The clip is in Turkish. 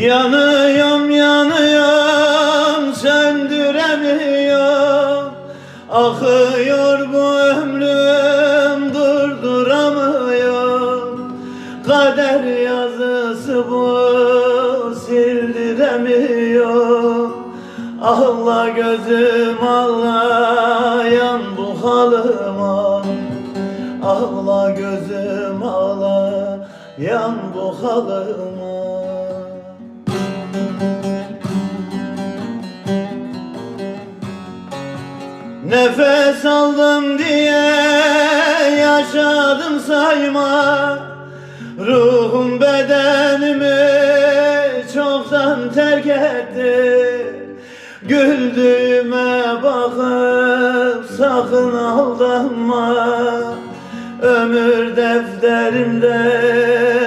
Yanıyorum yanıyorum söndüremiyorum Akıyor bu ömrüm durduramıyorum. Kader yazısı bu sildiremiyor Ağla gözüm ağlayan bu halıma Ağla gözüm ağlayan bu halıma Nefes aldım diye yaşadım sayma. Ruhum bedenimi çoktan terk etti. Güldüğüme bakıp sakın aldanma. Ömür defterimde